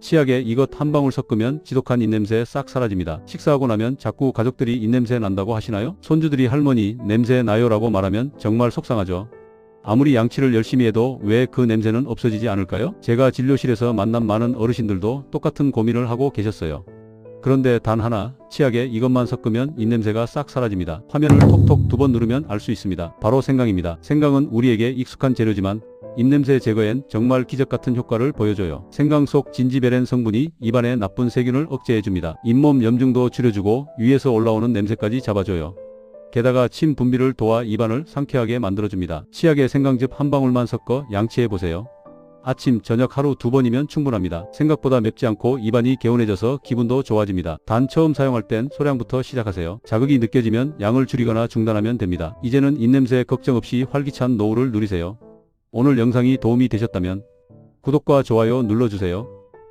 치약에 이것 한 방울 섞으면 지독한 입냄새 싹 사라집니다. 식사하고 나면 자꾸 가족들이 입냄새 난다고 하시나요? 손주들이 할머니 냄새 나요 라고 말하면 정말 속상하죠. 아무리 양치를 열심히 해도 왜 그 냄새는 없어지지 않을까요? 제가 진료실에서 만난 많은 어르신들도 똑같은 고민을 하고 계셨어요. 그런데 단 하나, 치약에 이것만 섞으면 입냄새가 싹 사라집니다. 화면을 톡톡 두 번 누르면 알 수 있습니다. 바로 생강입니다. 생강은 우리에게 익숙한 재료지만 입냄새 제거엔 정말 기적 같은 효과를 보여줘요. 생강 속 진지베렌 성분이 입안의 나쁜 세균을 억제해줍니다. 잇몸 염증도 줄여주고 위에서 올라오는 냄새까지 잡아줘요. 게다가 침 분비를 도와 입안을 상쾌하게 만들어줍니다. 치약에 생강즙 한 방울만 섞어 양치해보세요. 아침, 저녁 하루 두 번이면 충분합니다. 생각보다 맵지 않고 입안이 개운해져서 기분도 좋아집니다. 단 처음 사용할 땐 소량부터 시작하세요. 자극이 느껴지면 양을 줄이거나 중단하면 됩니다. 이제는 입냄새 걱정 없이 활기찬 노후를 누리세요. 오늘 영상이 도움이 되셨다면 구독과 좋아요 눌러주세요.